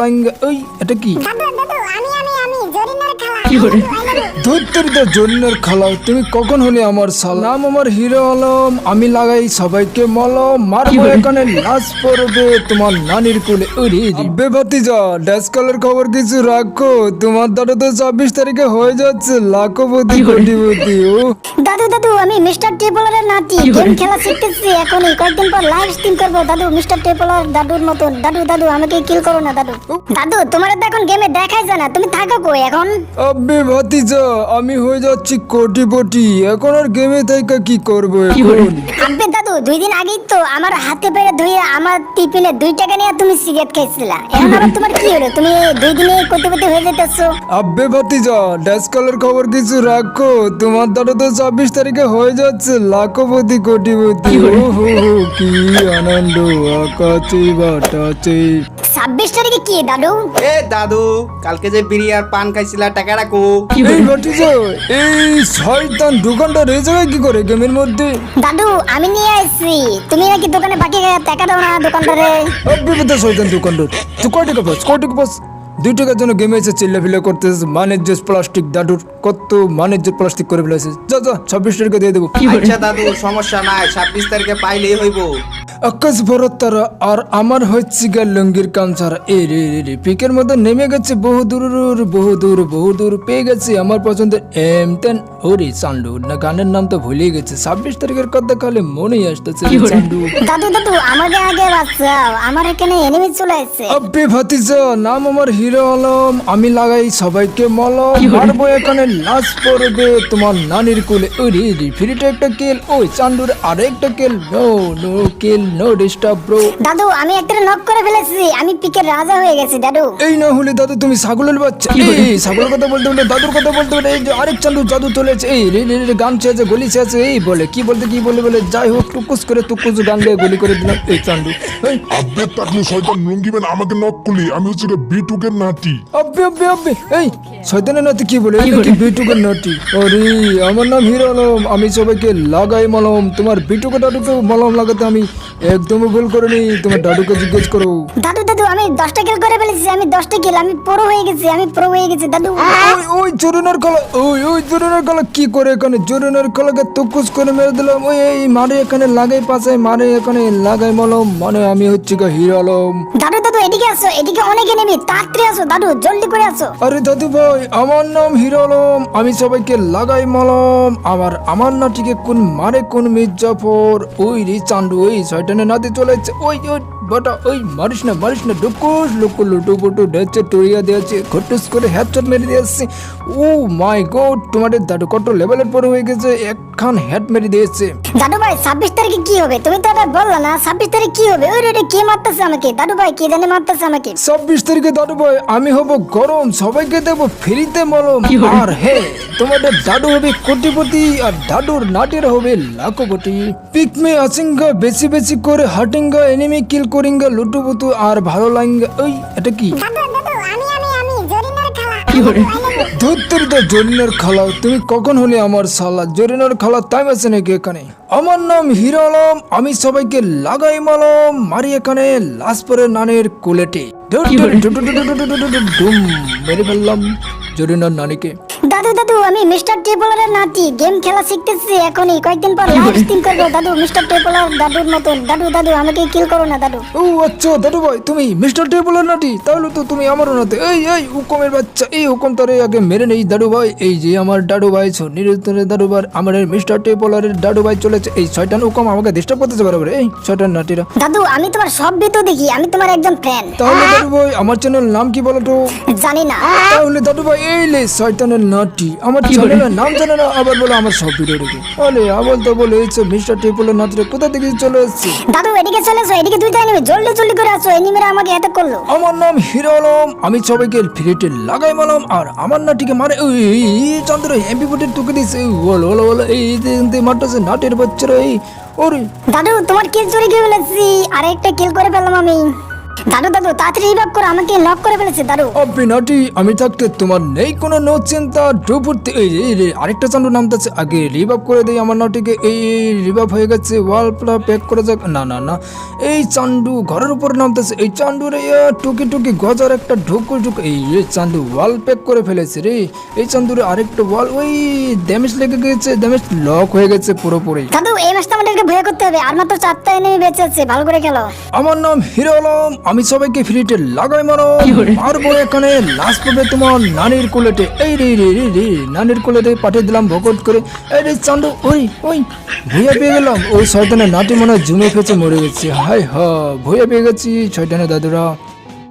Flying ওই এটা কি? দাদু দাদু আমি আমি আমি জরিনার খালা কি করে? ধৈর্যের জন্যের খালা তুমি কখন হলে আমার সাল? নাম আমার হিরো আলম। আমি লাগাই সবাইকে মলম মারবো এখানে লাশ পড়বে তোমার নানির কোলে। ওরে বে ভাতিজা ড্যাসকালের খবর কিছু রাখো। তোমার দাদা তো ছাব্বিশ তারিখে হয়ে যাচ্ছে। লাখপতি কোটিপতি ও দাদু দাদু আমি মিস্টার টেপলারের নাতি। গেম খেলা শিখতেছি এখনই। কয়েকদিন পর লাইভ স্ট্রিম করব। দাদু মিস্টার টেপলার দাদুর মতন। দাদু দাদু আমাকে কিল করো না দাদু। দাদু তোমার তো এখন গেমে দেখাই না। তুমি থাকো কই এখন? আব্বে ভাতিজা আমি হয়ে যাচ্ছি কোটিপতি। এখন আর গেমে থেকে কি করব? এখন আব্বে দাদু দুই দিন আগেই তো আমার হাতে পেরে ধুয়ে আমার টিফিনে দুই টাকা নিয়ে তুমি সিগারেট খাইছিলা। এখন আবার তোমার কি হলো? তুমি দুই দিনে কোটিপতি হয়ে যেতেছো। আব্বে ভাতিজা ড্যাসকালের খবর কিছু রাখো। তোমার দাদা তো ছাব্বিশ তারিখে হয়ে যাচ্ছে লাখপতি কোটিপতি। ও হো হো কি আনন্দ আকাশে বাটাচে ছাব্বিশ তারিখে কি দাদু? এ দাদু কালকে যে বিড়ি আর পান খাইছিলা টাকা রাখো এই ভাতিজা এই শয়তান দোকানটা রয়ে যাবে কি করে গেমের মধ্যে? দাদু আমি নিয়ে আসছি। তুমি নাকি দোকানে বাকি টাকা দাও না দোকানদারে? ভাতা শয়তান দোকানটা। তুই কয় টাকা পাস? কয় টাকা পাস? দুই টাকার জন্য গেমে এসে চিল্লা ফিল্লা করতেছিস মানের যে প্লাস্টিক দাদুর কত মানের যে প্লাস্টিক করে ফেলেছিস যা যা ছাব্বিশ তারিখে দিয়ে দেবো। আচ্ছা দাদু সমস্যা নাই ছাব্বিশ তারিখে পাইলেই হইব। আকাশ ভরত তারা আর আমার হচ্ছে গা লঙ্গির এ রে রে রে পিকের মধ্যে নেমে গেছে বহু দূর বহু দূর বহু দূর। পেয়ে গেছে আমার পছন্দের এম তেন ওরে চান্ডু না গানের নাম তো ভুলে গেছে। ছাব্বিশ তারিখের কথা খালি মনেই আসতেছে। চান্ডু দাদু দাদু আমাকে আগে বাঁচাও। আমার এখানে এনিমি চলে আব্বে ভাতিজা নাম আমার হিরো আলম আমি লাগাই সবাইকে মলম। মারবো এখানে লাশ পড়বে। তোমার নানির কোলে ওরে রে ফ্রিটা একটা কেল ওই চান্ডুর আরেকটা কেল নো নো কেল নো ডিস্টার্ব ব্রো দাদু আমি একটা নক করে ফেলেছি। আমি পিকের রাজা হয়ে গেছি দাদু। এই না হলে দাদু তুমি ছাগলের বাচ্চা। এই ছাগলের কথা বলতে বলতে দাদুর কথা বলতে বলতে এই যে আরেক চান্দু জাদু চলেছে এই রে রে রে গান চেয়েছে গলি চেয়েছে এই বলে কি বলতে কি বলে বলে যাই হোক টুকুস করে টুকুস গান দিয়ে গলি করে দিলাম এই চান্ডু এই আব্বে তাকলে শয়তান লুঙ্গিবেন আমাকে নক করলি। আমি হচ্ছে নাতি আব্বে আব্বে আব্বে এই শয়তানের নাতি কি বলে? এই কি বিটুকের নাতি। আরে আমার নাম হিরো আলম। আমি সবাইকে লাগাই মলম। তোমার বিটুকে দাদুকে মলম লাগাতে আমি একদমই ভুল করিনি। তোমার দাদুকে জিজ্ঞেস করো। দাদু দাদু আমি দশটা কিল করে ফেলেছি। আমি দশটা কিল আমি প্রো হয়ে গেছি। আমি প্রো হয়ে গেছি দাদু। ওই ওই জোরনের কলা ওই ওই জোরনের কলা কি করে এখানে? জোরনের কলাকে তুকুস করে মেরে দিলাম। ওই এই মারে এখানে লাগাই পাশে মারে এখানে লাগাই মলম। মানে আমি হচ্ছে গা হিরো আলম। দাদু দাদু এদিকে আসো। এদিকে অনেক এনিমি তাড়াতাড়ি আসো, দাদু, জলদি করে আসো। আরে দাদু ভাই, আমার নাম হিরো আলম আমি সবাইকে লাগাই মলম। আমার আমার নাটিকে কোন মারে কোন মির্জাফর? ওই রে চান্ডু ওই শয়তানের নাতে চলেছে ওই ওই। বটা ওই মারিস না মারিস না ডুকুস লুকু লুটু পুটু ডেচ্ছে টরিয়া দিয়েছে ঘটুস করে হেডশট মেরে দিয়েছে। ও মাই গড তোমাদের দাদু কত লেভেলের পরে হয়ে গেছে একখান হেড মেরে দিয়েছে। দাদু ভাই ছাব্বিশ তারিখে কি হবে? তুমি তো এটা বলল না ছাব্বিশ তারিখ কি হবে? ওই রে কে মারতেছে আমাকে? দাদু ভাই কে জানে মারতেছে আমাকে? ছাব্বিশ তারিখে দাদু ভাই আমি হব গরম সবাইকে দেবো ফ্রিতে মলম। আর হে তোমাদের দাদু হবে কোটিপতি আর দাদুর নাটের হবে লাখপতি। পিকমে আসিঙ্গা বেশি বেশি করে হাটিঙ্গা এনিমি কিল লুটু পুতু আর ভালো ওই এটা কি তো খালা তুমি কখন হলে আমার সালা জরিনার খালা তাই আছে নাকি এখানে আমার নাম হিরো আলম আমি সবাইকে লাগাই মালম মারি এখানে লাশপরে নানের কোলেটে মেরে ফেললাম জরিনার নানিকে দাদু দাদু আমি মিস্টার টেপলারের নাতি। গেম খেলা শিখতেছি এখনই। কয়েকদিন পর লাইভ স্ট্রিম করব। দাদু মিস্টার টেপলার দাদুর মতন। দাদু দাদু আমাকে কিল করো না দাদু। ও আচ্ছা দাদু ভাই তুমি মিস্টার টেবলের নাটি তাহলে তো তুমি আমারও নাতে। এই এই হুকুমের বাচ্চা এই হুকুম তারে আগে মেরে নেই দাদু ভাই। এই যে আমার দাদু ভাই নিরন্তরের দাদু ভাই আমার মিস্টার টেবলারের দাদু ভাই চলেছে। এই ছয়টান হুকুম আমাকে ডিস্টার্ব করতেছে বরাবর এই ছয়টান নাটিরা দাদু আমি তোমার সব ভিডিও দেখি। আমি তোমার একজন ফ্যান তাহলে দাদু ভাই আমার চ্যানেল নাম কি বলো তো? জানি না। তাহলে দাদু ভাই এই লে শয়তানের নাটি। আমার কি? চ্যানেলের নাম জানে না আবার বলে আমার সব ভিডিও দেখে। আরে আবার তো বলে এই মিস্টার টেবলের নাটিরা কোথা থেকে চলে এসছে? দাদু এদিকে চলে এসো এদিকে দুইটা এনিমি জলদি জলদি করে আসো এনিমিরা আমাকে এত করল। আমার নাম হিরো আলম আমি সবাইকে ফ্রিতে লাগাই মালাম আর আমার নাটিকে মারে এই, চন্দ্র এমপি ফুটের টুকে দিছে বলো বলো বলো এই মারতেছে নাটের বাচ্চারা এই ওরে। দাদু তোমার কিল চুরি করে ফেলেছি আর একটা কিল করে ফেললাম আমি। দাদু দাদু তাড়াতাড়ি রিভাইভ করো আমাকে লক করে ফেলেছে দাদু। অব্বি নাটি আমি থাকতে তোমার নেই কোনো নো চিন্তা ডুবুরতে এই এই রে আরেকটা চান্ডু নামতেছে। আগে রিভাব করে দেই আমার নাটিকে এই রিভাব হয়ে গেছে ওয়াল প্যাক করে যাক। না না না এই চান্ডু ঘরের উপর নামতেছে। এই চান্ডু রে টুকি টুকি গজার একটা ঢুকু ঢুক এই রে চান্ডু ওয়াল প্যাক করে ফেলেছে রে। এই চান্দুরে আরেকটা ওয়াল ওই ড্যামেজ লেগে গেছে ড্যামেজ লক হয়ে গেছে পুরোপুরি। দাদু এই ম্যাচটা আমাদেরকে ভয় করতে হবে। আর মাত্র চারটা এনিমি বেঁচে আছে ভালো করে খেলো। আমার নাম হিরো আলম আমি সবাইকে ফ্রিতে লাগাই মারো মারবো এখানে লাস্ট পাবে তোমার নানির কোলেটে এই রে রে রে রে নানির কোলেটে পাঠিয়ে দিলাম ভকত করে। এই রে চান্ডু ওই ওই ভুয়া পেয়ে গেলাম। ওই শয়তানের নাটি মনে হয় জুমে ফেঁচে মরে গেছে। হাই হা ভুয়া পেয়ে গেছি শয়তানের দাদুরা।